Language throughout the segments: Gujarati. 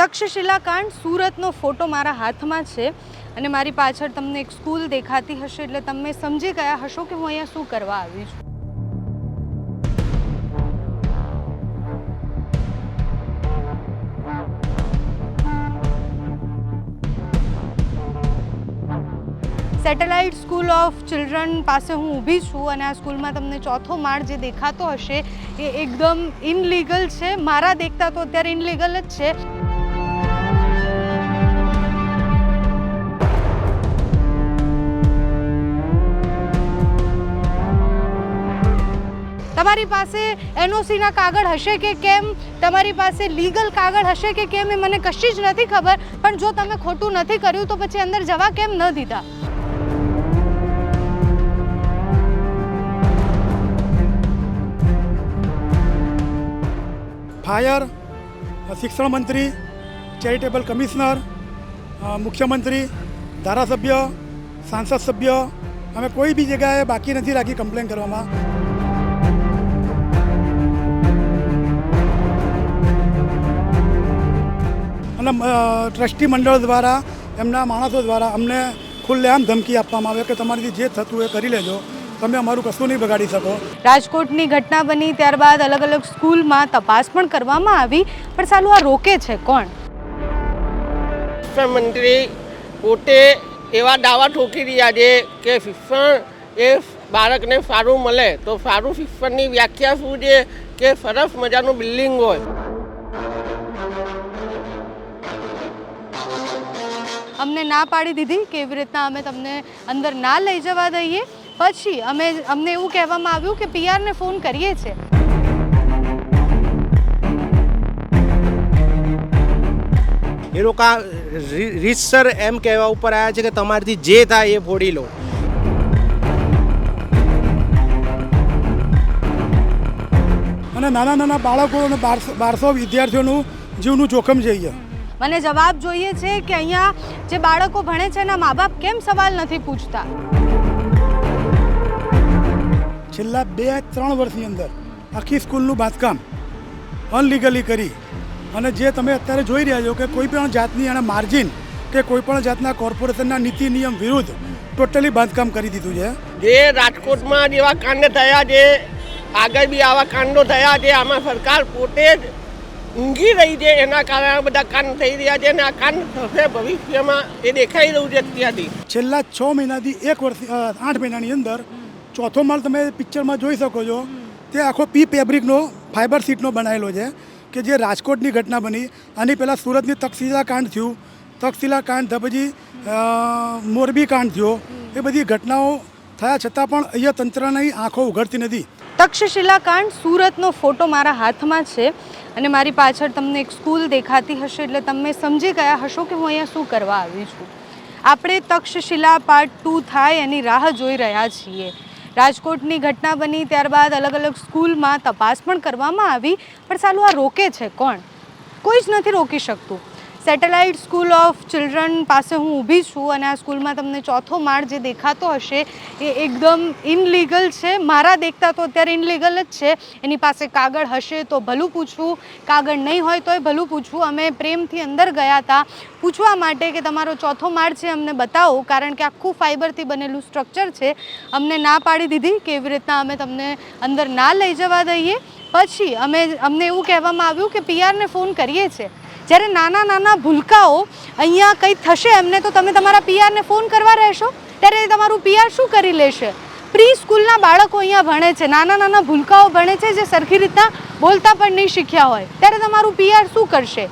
તક્ષશિલા કાંડ સુરતનો ફોટો મારા હાથમાં છે અને મારી પાછળ તમને એક સ્કૂલ દેખાતી હશે એટલે તમે સમજી ગયા હશો કે હું અહીંયા શું કરવા આવી છું. સેટેલાઇટ સ્કૂલ ઓફ ચિલ્ડ્રન પાસે હું ઊભી છું અને આ સ્કૂલમાં તમને ચોથો માળ જે દેખાતો હશે એ એકદમ ઇનલીગલ છે. મારા દેખતા તો અત્યારે ઇનલીગલ જ છે. તમારી પાસે એનઓસીના કાગળ હશે કે કેમ? તમારી પાસે લીગલ કાગળ હશે કે કેમ એ મને કશી જ નથી ખબર, પણ જો તમે ખોટું નથી કર્યું તો પછી અંદર જવા કેમ ન દીધા? ફાયર, શિક્ષણ મંત્રી, ચેરિટેબલ કમિશનર મુખ્યમંત્રી, ધારાસભ્ય, સાંસદ સભ્ય, અમે કોઈ બી જગ્યાએ બાકી નથી રાખી કમ્પ્લેન કરવામાં. અને ટ્રસ્ટી મંડળ દ્વારા એમના માણસો દ્વારા અમને ખુલ્લેઆમ ધમકી આપવામાં આવે કે તમારીથી જે થતું એ કરી લેજો. તમે અમારું કશું નહીં બગાડી શકો. રાજકોટની ઘટના બની ત્યારબાદ અલગ અલગ સ્કૂલમાં તપાસ પણ કરવામાં આવી પણ સાલું આ રોકે છે કોણ? શિક્ષણ મંત્રી પોતે એવા દાવા ઠોકી રહ્યા છે કે શિક્ષણ એ બાળકને સારું મળે તો સારું શિક્ષણની વ્યાખ્યા શું છે કે સરસ મજાનું બિલ્ડિંગ હોય. અમને ના પાડી દીધી કે એવી રીતના અમે તમને અંદર ના લઈ જવા દઈએ. પછી અમે અમને એવું કહેવામાં આવ્યું કે પીઆરને ફોન કરીએ છીએ. એ લોકો રીતસર એમ કહેવા ઉપર આવ્યા છે કે તમારાથી જે થાય એ ફોડી લો. અને નાના નાના બાળકો અને બારસો બારસો વિદ્યાર્થીઓનું જીવનું જોખમ છે અહીંયા. મને જવાબ જોઈએ છે કે અહીંયા જે બાળકો ભણે છે એના મા બાપ કેમ સવાલ નથી પૂછતા? છેલ્લા બે ત્રણ વર્ષની અંદર આખી સ્કૂલનું બાંધકામ અનલીગલી કરી અને જે તમે અત્યારે જોઈ રહ્યા છો કે કોઈ પણ જાતની એના માર્જિન કે કોઈ પણ જાતના કોર્પોરેશનના નીતિ નિયમ વિરુદ્ધ ટોટલી બાંધકામ કરી દીધું છે. જે રાજકોટમાં જેવા કાંડ થયા છે આગળ બી આવા કાંડો થયા છે આમાં સરકાર પોતે જ ઊંઘી રહી છે એના કારણે આ બધા કાન થઈ રહ્યા છે અને આ કાંડ થશે ભવિષ્યમાં એ દેખાઈ રહ્યું છે અત્યારથી. છેલ્લા છ મહિનાથી એક વર્ષ આઠ મહિનાની અંદર ચોથો માળ તમે પિક્ચરમાં જોઈ શકો છો તે આખો પી ફેબ્રિકનો ફાઇબર સીટનો બનાવેલો છે કે જે રાજકોટની ઘટના બની. આની પહેલાં સુરતની તક્ષશિલા કાંડ થયું. તક્ષશિલા કાંડ થયા પછી મોરબી કાંડ થયો. એ બધી ઘટનાઓ થયા છતાં પણ અહીંયા તંત્રની આંખો ઉઘડતી નથી. તક્ષશિલા કાંડ સુરતનો ફોટો મારા હાથમાં છે. અને મારી પાછળ તમને એક સ્કૂલ દેખાતી હશે એટલે તમે સમજી ગયા હશો કે હું અહીંયા શું કરવા આવી છું. આપણે તક્ષશિલા પાર્ટ ટુ થાય એની રાહ જોઈ રહ્યા છીએ. રાજકોટની ઘટના બની ત્યારબાદ અલગ અલગ સ્કૂલમાં તપાસ પણ કરવામાં આવી, પણ સાલું આ રોકે છે કોણ? કોઈ જ નથી રોકી શકતું. સેટેલાઇટ સ્કૂલ ઓફ ચિલ્ડ્રન પાસે હું ઊભી છું અને આ સ્કૂલમાં તમને ચોથો માળ જે દેખાતો હશે એ એકદમ ઇનલીગલ છે. મારા દેખતા તો અત્યારે ઇનલીગલ જ છે. એની પાસે કાગળ હશે તો ભલું પૂછવું. કાગળ નહીં હોય તોય ભલું પૂછવું. અમે પ્રેમથી અંદર ગયા હતા. પૂછવા માટે કે તમારો ચોથો માળ છે અમને બતાવો, કારણ કે આખું ફાઇબરથી બનેલું સ્ટ્રક્ચર છે. અમને ના પાડી દીધી કે એવી રીતના અમે તમને અંદર ના લઈ જવા દઈએ. પછી અમે, અમને એવું કહેવામાં આવ્યું કે પીઆરને ફોન કરીએ છીએ જ્યારે નાના નાના ભૂલકાઓ અહીંયા કંઈ થશે એમને તો તમે તમારા પીઆરને ફોન કરવા રહેશો? ત્યારે તમારું પીઆર શું કરી લેશે? પ્રી સ્કૂલના બાળકો અહીંયા ભણે છે, નાના નાના ભૂલકાઓ ભણે છે જે સરખી રીતના બોલતા પણ નહીં શીખ્યા હોય. ત્યારે તમારું પીઆર શું કરશે?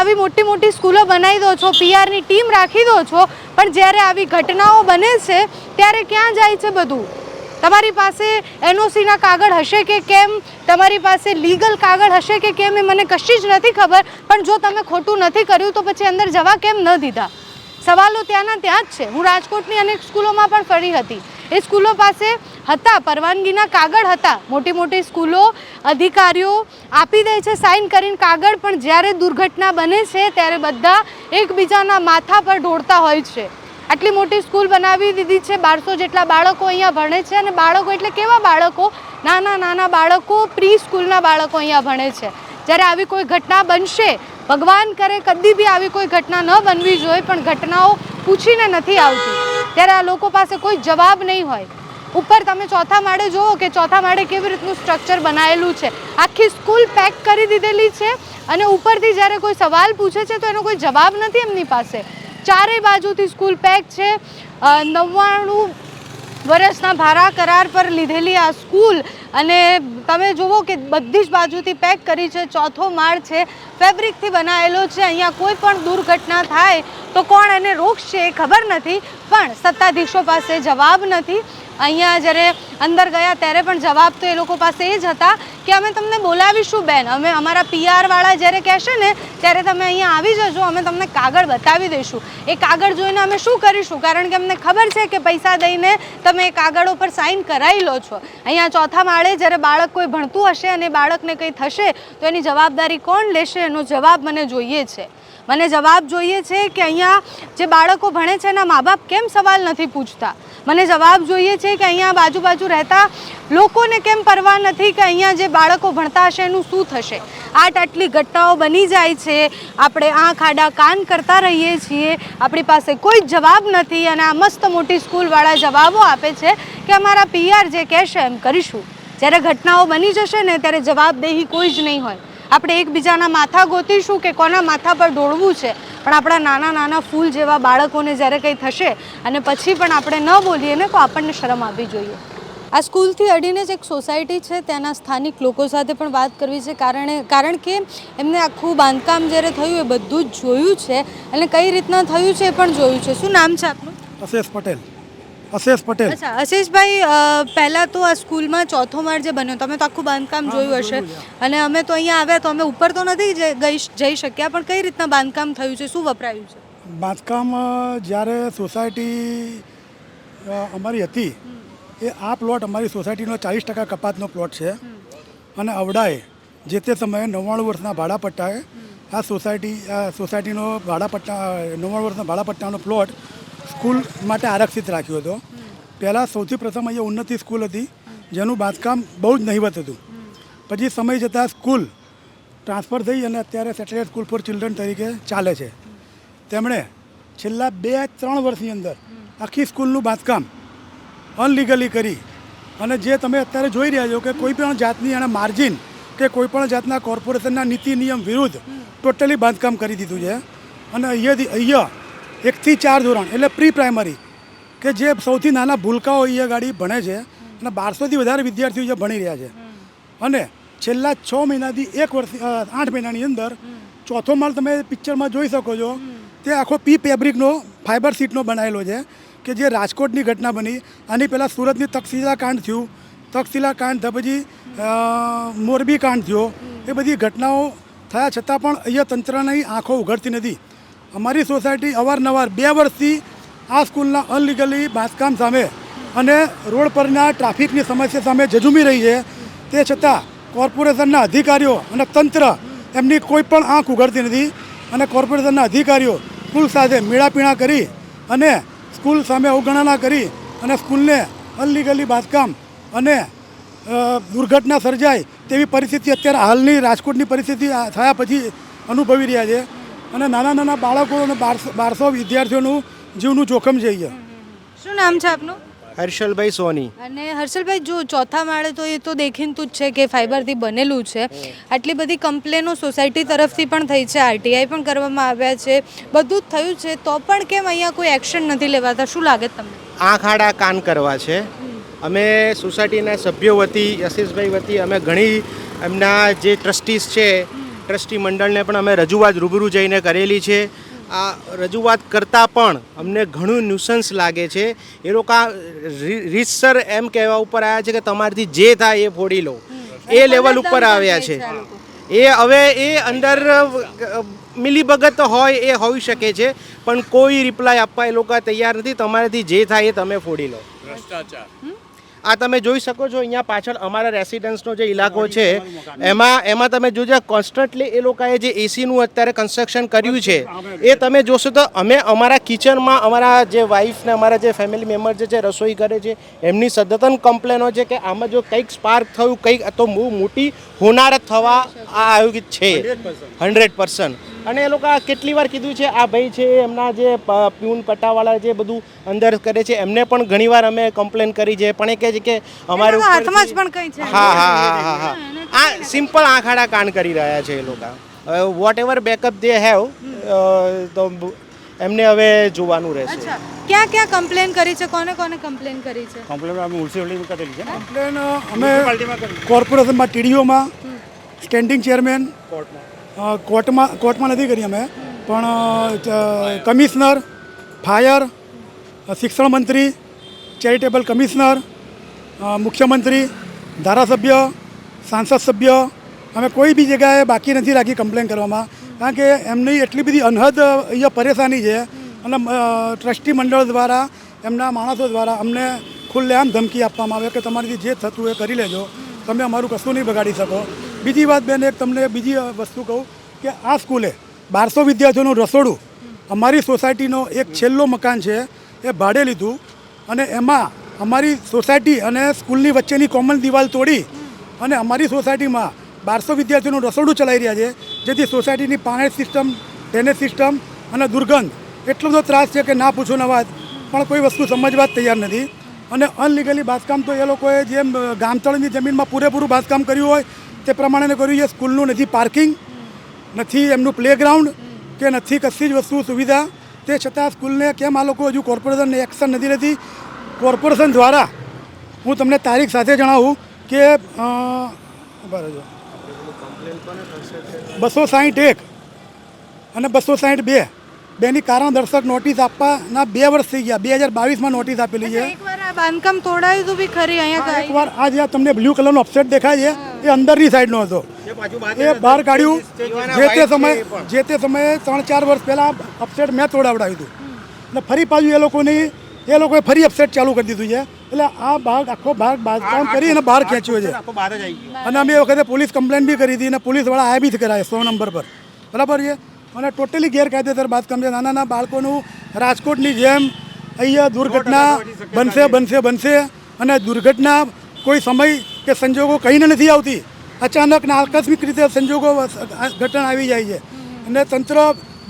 આવી મોટી મોટી સ્કૂલો બનાવી દો છો, પીઆરની ટીમ રાખી દો છો, પણ જ્યારે આવી ઘટનાઓ બને છે, ત્યારે ક્યાં જાય છે બધું? તમારી પાસે એનઓસીના કાગળ હશે કે કેમ? તમારી પાસે લીગલ કાગળ હશે કે કેમ એ મને કશી જ નથી ખબર. પણ જો તમે ખોટું નથી કર્યું તો પછી અંદર જવા કેમ ન દીધા? સવાલો ત્યાંના ત્યાં જ છે. હું રાજકોટની અનેક સ્કૂલોમાં પણ ફરી હતી. એ સ્કૂલો પાસે હતા, પરવાનગીના કાગળ હતા. મોટી મોટી સ્કૂલો અધિકારીઓ આપી દે છે, સાઇન કરીને કાગળ, પણ જ્યારે દુર્ઘટના બને છે, ત્યારે બધા એકબીજાના માથા પર ઢોળતા હોય છે. આટલી મોટી સ્કૂલ બનાવી દીધી છે. બારસો જેટલા બાળકો અહીંયા ભણે છે અને બાળકો એટલે કેવા બાળકો? નાના નાના બાળકો પ્રી સ્કૂલના બાળકો અહીંયા ભણે છે. જ્યારે આવી કોઈ ઘટના બનશે, ભગવાન કરે કદી બી આવી કોઈ ઘટના ન બનવી જોઈએ, પણ ઘટનાઓ પૂછીને નથી આવતી. ત્યારે આ લોકો પાસે કોઈ જવાબ નહીં હોય. ઉપર તમે ચોથા માળે જુઓ કે ચોથા માળે કેવી રીતનું સ્ટ્રક્ચર બનાવેલું છે. આખી સ્કૂલ પેક કરી દીધેલી છે અને ઉપરથી જ્યારે કોઈ સવાલ પૂછે છે તો એનો કોઈ જવાબ નથી એમની પાસે. ચારેય બાજુથી સ્કૂલ પેક છે. નવ્વાણું વર્ષના ભારા કરાર પર લીધેલી આ સ્કૂલ અને તમે જુઓ કે બધી જ બાજુથી પેક કરી છે. ચોથો માળ છે. ફેબ્રિકથી બનાવેલો છે. અહીંયા કોઈ પણ દુર્ઘટના થાય તો કોણ એને રોકશે એ ખબર નથી. પણ સત્તાધીશો પાસે જવાબ નથી. અહીંયા જ્યારે અંદર ગયા ત્યારે પણ જવાબ તો એ લોકો પાસે એ જ હતા કે અમે તમને બોલાવીશું બેન. અમે અમારા પીઆરવાળા જ્યારે કહેશે ને ત્યારે તમે અહીંયા આવી જજો, અમે તમને કાગળ બતાવી દઈશું. એ કાગળ જોઈને અમે શું કરીશું? કારણ કે અમને ખબર છે કે પૈસા દઈને તમે એ કાગળો પર સાઇન કરાવી લો છો. અહીંયા ચોથા માળે જ્યારે બાળક કોઈ ભણતું હશે અને બાળકને કંઈ થશે, તો એની જવાબદારી કોણ લેશે? એનો જવાબ મને જોઈએ છે. મને જવાબ જોઈએ છે કે અહીંયા જે બાળકો ભણે છે એના મા બાપ કેમ સવાલ નથી પૂછતા? મને જવાબ જોઈએ છે કે અહીંયા બાજુ બાજુ રહેતા લોકોને કેમ પરવા નથી કે અહીંયા જે બાળકો ભણતા હશે એનું શું થશે? આટ આટલી ઘટનાઓ બની જાય છે. આપણે આંખ આડા કાન કરતા રહીએ છીએ. આપણી પાસે કોઈ જવાબ નથી અને આ મસ્ત મોટી સ્કૂલવાળા જવાબો આપે છે કે અમારા પીઆર જે કહેશે એમ કરીશું. જ્યારે ઘટનાઓ બની જશે ને ત્યારે જવાબદેહી કોઈ જ નહીં હોય. આપણે એકબીજાના માથા ગોતીશું કે કોના માથા પર ઢોળવું છે? પણ આપણા નાના નાના ફૂલ જેવા બાળકોને જ્યારે કંઈ થશે અને પછી પણ આપણે ન બોલીએ ને તો આપણને શરમ આવવી જોઈએ. આ સ્કૂલથી અડીને જ એક સોસાયટી છે, ત્યાંના સ્થાનિક લોકો સાથે પણ વાત કરવી છે. કારણે, કારણ કે એમને આખું બાંધકામ જ્યારે થયું એ બધું જ જોયું છે. અને કઈ રીતના થયું છે એ પણ જોયું છે. શું નામ છે આપનું? અશેષ પટેલ. અશેષ પટેલ. અચ્છા અશેષભાઈ પહેલાં તો આ સ્કૂલમાં ચોથો માળ જે બન્યો તમે તો આખું બાંધકામ જોયું હશે. અને અમે તો અહીંયા આવ્યા તો અમે ઉપર તો નથી ગઈ જઈ શક્યા પણ કઈ રીતના બાંધકામ થયું છે? શું વપરાયું છે? બાંધકામ જ્યારે સોસાયટી અમારી હતી એ આ પ્લોટ અમારી સોસાયટીનો ચાલીસ ટકા કપાતનો પ્લોટ છે. અને અવડાએ જે તે સમયે નવ્વાણું વર્ષના ભાડાપટ્ટાએ આ સોસાયટી આ સોસાયટીનો ભાડાપટ્ટા નવ્વાણું વર્ષના ભાડાપટ્ટાનો પ્લોટ સ્કૂલ માટે આરક્ષિત રાખ્યો હતો. પહેલાં સૌથી પ્રથમ અહીંયા ઉન્નતિ સ્કૂલ હતી, જેનું બાંધકામ બહુ જ નહીવત હતું. પછી સમય જતાં સ્કૂલ ટ્રાન્સફર થઈ અને અત્યારે સેટેલાઇટ સ્કૂલ ફોર ચિલ્ડ્રન તરીકે ચાલે છે. તેમણે છેલ્લા બે ત્રણ વર્ષની અંદર આખી સ્કૂલનું બાંધકામ અનલીગલી કરી અને જે તમે અત્યારે જોઈ રહ્યા છો કે કોઈ પણ જાતની એણે માર્જિન કે કોઈ પણ જાતના કોર્પોરેશનના નીતિ નિયમ વિરુદ્ધ ટોટલી બાંધકામ કરી દીધું છે. અને અહીંયાથી અહીંયા એકથી ચાર ધોરણ એટલે પ્રી પ્રાઇમરી કે જે સૌથી નાના ભૂલકાઓ અહીંયા ગાડી ભણે છે અને બારસોથી વધારે વિદ્યાર્થીઓ જે ભણી રહ્યા છે. અને છેલ્લા છ મહિનાથી એક વર્ષ આઠ મહિનાની અંદર ચોથો માળ તમે પિક્ચરમાં જોઈ શકો છો તે આખો પી ફેબ્રિકનો ફાઇબર સીટનો બનાવેલો છે કે જે રાજકોટની ઘટના બની. આની પહેલાં સુરતની તક્ષશિલા કાંડ થયું. તક્ષશિલા કાંડ થયા પછી મોરબી કાંડ થયો. એ બધી ઘટનાઓ થયા છતાં પણ અહીંયા તંત્રની આંખો ઉઘડતી નથી. અમારી સોસાયટી અવારનવાર બે વર્ષથી આ સ્કૂલના અનલીગલી બાંધકામ સામે અને રોડ પરના ટ્રાફિકની સમસ્યા સામે જજુમી રહી છે. તે છતાં કોર્પોરેશનના અધિકારીઓ અને તંત્ર એમની કોઈ પણ આંખ ઉઘડતી નથી અને કોર્પોરેશનના અધિકારીઓ સ્કૂલ સાથે મેળાપીણા કરી અને સ્કૂલ સામે અવગણના કરી અને સ્કૂલને અનલીગલી બાંધકામ અને દુર્ઘટના સર્જાય તેવી પરિસ્થિતિ અત્યારે હાલની રાજકોટની પરિસ્થિતિ થયા પછી અનુભવી રહ્યા છે. અને નાના નાના બાળકો અને બારસો વિદ્યાર્થીઓનું જીવનું જોખમ છે અહીંયા. શું નામ છે આપનું? હર્ષલભાઈ સોની. અને હર્ષલભાઈ જો ચોથા માળે તો એ તો દેખીતું જ છે કે ફાઈબરથી બનેલું છે. આટલી બધી કમ્પ્લેનો સોસાયટી તરફથી પણ થઈ છે. આરટીઆઈ પણ કરવામાં આવ્યા છે. બધું જ થયું છે. તો પણ કેમ અહીંયા કોઈ એક્શન નથી લેવાતા? શું લાગે તમને? આંખ આડા કાન કરવા છે. અમે સોસાયટીના સભ્યો વતી યશેષભાઈ વતી અમે ઘણી એમના જે ટ્રસ્ટીઝ છે ટ્રસ્ટી મંડળને પણ અમે રજૂઆત રૂબરૂ જઈને કરેલી છે. આ રજૂઆત કરતાં પણ અમને ઘણું ન્યુસન્સ લાગે છે. એ લોકો આ રી- રીતસર એમ કહેવા ઉપર આવ્યા છે કે તમારાથી જે થાય એ ફોડી લો. એ લેવલ ઉપર આવ્યા છે. એ હવે એ અંદર મિલીભગત હોય એ હોઈ શકે છે. પણ કોઈ રિપ્લાય આપવા એ લોકો તૈયાર નથી. તમારાથી જે થાય એ તમે ફોડી લો. આ તમે જોઈ શકો છો અહીંયા પાછળ અમારા રેસિડન્સનો જે ઇલાકો છે એમાં એમાં તમે જોજો કોન્સ્ટન્ટલી એ લોકોએ જે એસીનું અત્યારે કન્સ્ટ્રક્શન કર્યું છે એ તમે જોશો તો અમે અમારા કિચનમાં અમારા જે વાઈફ ને અમારા જે ફેમિલી મેમ્બર જે રસોઈ કરે છે એમની સદતન કમ્પ્લેનો છે કે આમાં જો કંઈક સ્પાર્ક થયું કંઈક તો મોટી હોનારત થવા આ આયોજિત છે. Hundred percent. અને એ લોકો આ કેટલી વાર કીધું છે આ ભાઈ છે એમના જે પ- પ્યુન પટ્ટાવાળા જે બધું અંદર કરે છે એમને પણ ઘણીવાર અમે કમ્પ્લેન કરી છે. પણ એ કહે છે કે અમારે હાથમાં જ પણ કંઈ છે. હા હા હા હા હા. આ સિમ્પલ આંખાડા કાન કરી રહ્યા છે એ લોકો. Whatever backup they have તો એમને હવે જોવાનું રહેશે. ક્યાં ક્યાં કમ્પ્લેન કરી છે? કોને કોને કમ્પ્લેન કરી છે? કમ્પ્લેન અમે મ્યુનિસિપાલિટીમાં કરેલી છે કમ્પ્લેન અમે કોર્પોરેશનમાં ટીડીઓમાં સ્ટેન્ડિંગ ચેરમેન અ, કોર્ટમાં કોર્ટમાં નથી કરી અમે. પણ કમિશનર ફાયર શિક્ષણ મંત્રી ચેરિટેબલ કમિશનર મુખ્યમંત્રી ધારાસભ્ય સાંસદ સભ્ય અમે કોઈ બી જગ્યાએ બાકી નથી રાખી કમ્પ્લેન કરવામાં. કારણ કે એમની એટલી બધી અનહદ અહીંયા પરેશાની છે. અને ટ્રસ્ટી મંડળ દ્વારા એમના માણસો દ્વારા અમને ખુલ્લેઆમ ધમકી આપવામાં આવે કે તમારી જે થતું એ કરી લેજો. તમે અમારું કશું નહીં બગાડી શકો. બીજી વાત બેન, એક તમને બીજી વસ્તુ કહું કે આ સ્કૂલે બારસો વિદ્યાર્થીઓનું રસોડું અમારી સોસાયટીનો એક છેલ્લો મકાન છે, એ ભાડે લીધું અને એમાં અમારી સોસાયટી અને સ્કૂલની વચ્ચેની કોમન દિવાલ તોડી અને અમારી સોસાયટીમાં બારસો વિદ્યાર્થીઓનું રસોડું ચલાવી રહ્યા છે, જેથી સોસાયટીની પાણી સિસ્ટમ, ડ્રેનેજ સિસ્ટમ અને દુર્ગંધ એટલો બધો ત્રાસ છે કે ના પૂછો ન વાત, પણ કોઈ વસ્તુ સમજવા જ તૈયાર નથી. અને અનલીગલી બાંધકામ તો એ લોકોએ જેમ ગામતળની જમીનમાં પૂરેપૂરું બાંધકામ કર્યું હોય તે પ્રમાણે કર્યું છે. સ્કૂલનું નથી પાર્કિંગ, નથી એમનું પ્લેગ્રાઉન્ડ કે નથી કશી જ વસ્તુ સુવિધા. તે છતાં સ્કૂલને કેમ આ લોકો હજુ કોર્પોરેશનને એક્શન નથી લેતી? કોર્પોરેશન દ્વારા હું તમને તારીખ સાથે જણાવું કે બસો સાહીઠ એક અને બસો સાહીઠ બે. બેની કારણ દર્શક નોટિસ આપવાના બે વર્ષ થઈ ગયા. બે હજાર બાવીસમાં નોટિસ આપેલી છે. બાંધકામ તોડાયું હતું બી ખરી અહીંયા એકવાર આ જે તમને બ્લુ કલરનો અપસેટ દેખાય છે એ અંદરની સાઈડનો હતો. એ બહાર કાઢ્યું. જે તે સમયે જે તે સમયે ત્રણ ચાર વર્ષ પહેલાં અપસેટ મેં તોડાવડાવ્યું હતું. એટલે ફરી પાછું એ લોકોની એ લોકોએ ફરી અપસેટ ચાલુ કરી દીધું છે. એટલે આ ભાગ આખો ભાગ બાંધકામ કરી અને બહાર ખેંચ્યો છે. આખો બહાર જ આવી ગયો. અને અમે એ વખતે પોલીસ કમ્પ્લેન બી કરી હતી અને પોલીસવાળા આવ્યા બી કરાય સો નંબર પર. બરાબર છે? અને ટોટલી ગેરકાયદેસર બાંધકામ છે. નાના નાના બાળકોનું રાજકોટની જેમ અહીંયા દુર્ઘટના બનશે બનશે બનશે અને દુર્ઘટના કોઈ સમય કે સંજોગો કહીને નથી આવતી. અચાનક ને આકસ્મિક રીતે સંજોગો ઘટના આવી જાય છે. અને તંત્ર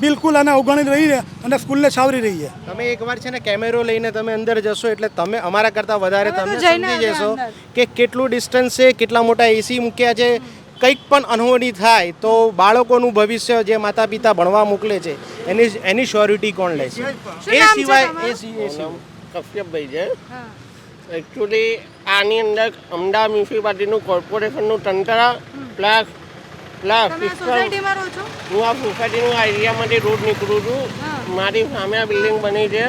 બિલકુલ આને અવગણી રહી છે અને સ્કૂલને છાવરી રહી છે. તમે એકવાર છે ને કેમેરો લઈને તમે અંદર જશો એટલે તમે અમારા કરતાં વધારે તમે સમજી જશો કે કેટલું ડિસ્ટન્સ છે કેટલા મોટા એસી મૂક્યા છે કંઈક પણ અનહોની થાય તો બાળકોનું ભવિષ્ય જે માતા પિતા ભણવા મોકલે છે એની એની શ્યોરિટી કોણ લે છે? એ સિવાય એ સિ- એ કશ્યપભાઈ છે. હા. એકચ્યુઅલી આની અંદર અમદાવાદ મ્યુનિસિપાલિટીનું કોર્પોરેશનનું તંત્ર પ્લસ પ્લસ હું આ સોસાયટીનું આ એરિયામાંથી રોડ નીકળું છું. મારી સામે આ બિલ્ડિંગ બની છે.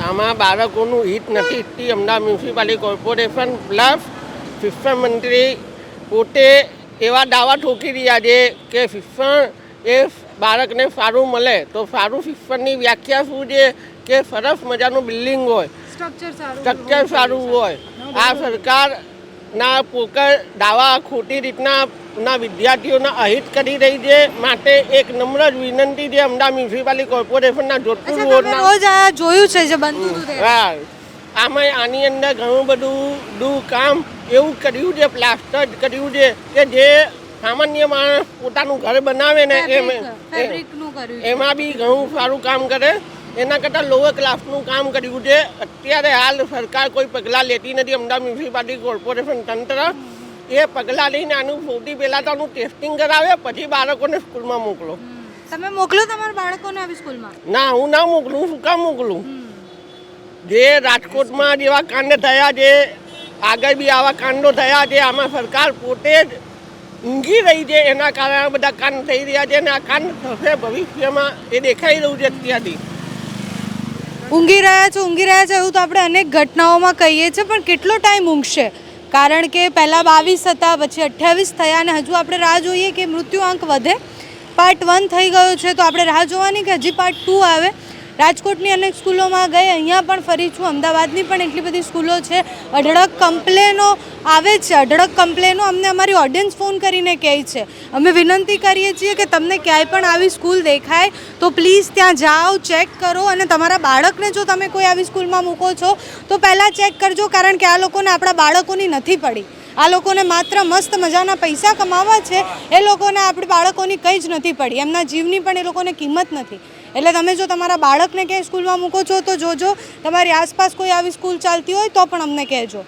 આમાં બાળકોનું હિત નથી ઈચ્છતી અમદાવાદ મ્યુનિસિપાલિટી કોર્પોરેશન પ્લસ શિક્ષણ મંત્રી પોતે એવા દાવા ઠોકી રહ્યા છે કે શિક્ષણ એ બાળકને સારું મળે. તો સારું શિક્ષણની વ્યાખ્યા શું છે કે સરસ મજાનું બિલ્ડિંગ હોય. સ્ટ્રક્ચર સારું હોય. આ સરકારના પોકર દાવા ખોટી રીતના ના વિદ્યાર્થીઓના અહિત કરી રહી છે. માટે એક નમ્ર જ વિનંતી છે અમદાવાદ મ્યુનિસિપાલિટી કોર્પોરેશનના જોધપુર બોર્ડના રોજ આ જોયું છે જે બનતું હા. આમાં આની અંદર ઘણું બધું કામ એવું કર્યું છે પ્લાસ્ટર જ કર્યું છે કે જે સામાન્ય માણસ પોતાનું ઘર બનાવે ને એમ બી ઘણું સારું કામ કરે. એના કરતાં લોઅર ક્લાસનું કામ કર્યું છે. અત્યારે હાલ સરકાર કોઈ પગલાં લેતી નથી. અમદાવાદ મ્યુનિસિપાલિટી કોર્પોરેશન તંત્ર એ પગલાં લઈને આનું સૌથી પહેલાં તો આનું ટેસ્ટિંગ કરાવે પછી બાળકોને સ્કૂલમાં મોકલો. તમે મોકલો તમારા બાળકોને આવી સ્કૂલમાં? ના હું ના મોકલું. શું કામ મોકલું? જે રાજકોટમાં જેવા કાંડ થયા છે આગળ બી આવા કાંડો થયા છે, આમાં સરકાર પોતે જ ઊંઘી રહી છે, એના કારણે બધા કાંડ થઈ રહ્યા છે અને આ કાંડ થશે ભવિષ્યમાં, એ દેખાઈ રહ્યું છે અત્યારથી. ઊંઘી રહ્યા છે, ઊંઘી રહ્યા છે એવું તો આપણે અનેક ઘટનાઓમાં કહીએ છીએ, પણ કેટલો ટાઈમ ઊંઘશે? કારણ કે પહેલાં બાવીસ હતા, પછી અઠ્યાવીસ થયા અને હજુ આપણે રાહ જોઈએ કે મૃત્યુઆંક વધે. પાર્ટ વન થઈ ગયો છે, તો આપણે રાહ જોવાની કે હજી પાર્ટ ટુ આવે. રાજકોટની અનેક સ્કૂલોમાં ગઈ, અહીંયા પણ ફરી છું. અમદાવાદની પણ એટલી બધી સ્કૂલો છે. અઢળક કમ્પ્લેનો આવે છે. અઢળક કમ્પ્લેનો અમને અમારી ઓડિયન્સ ફોન કરીને કહે છે. અમે વિનંતી કરીએ છીએ કે તમને ક્યાંય પણ આવી સ્કૂલ દેખાય, તો પ્લીઝ ત્યાં જાઓ ચેક કરો અને તમારા બાળકને જો તમે કોઈ આવી સ્કૂલમાં મૂકો છો, તો પહેલાં ચેક કરજો, કારણ કે આ લોકોને આપણા બાળકોની નથી પડી. આ લોકોને માત્ર મસ્ત મજાના પૈસા કમાવા છે. એ લોકોને આપણે બાળકોની કંઈ જ નથી પડી. એમના જીવની પણ એ લોકોને કિંમત નથી. એટલે તમે જો તમારા બાળકને ક્યાંય સ્કૂલમાં મૂકો છો તો જોજો. તમારી આસપાસ કોઈ આવી સ્કૂલ ચાલતી હોય તો પણ અમને કહેજો.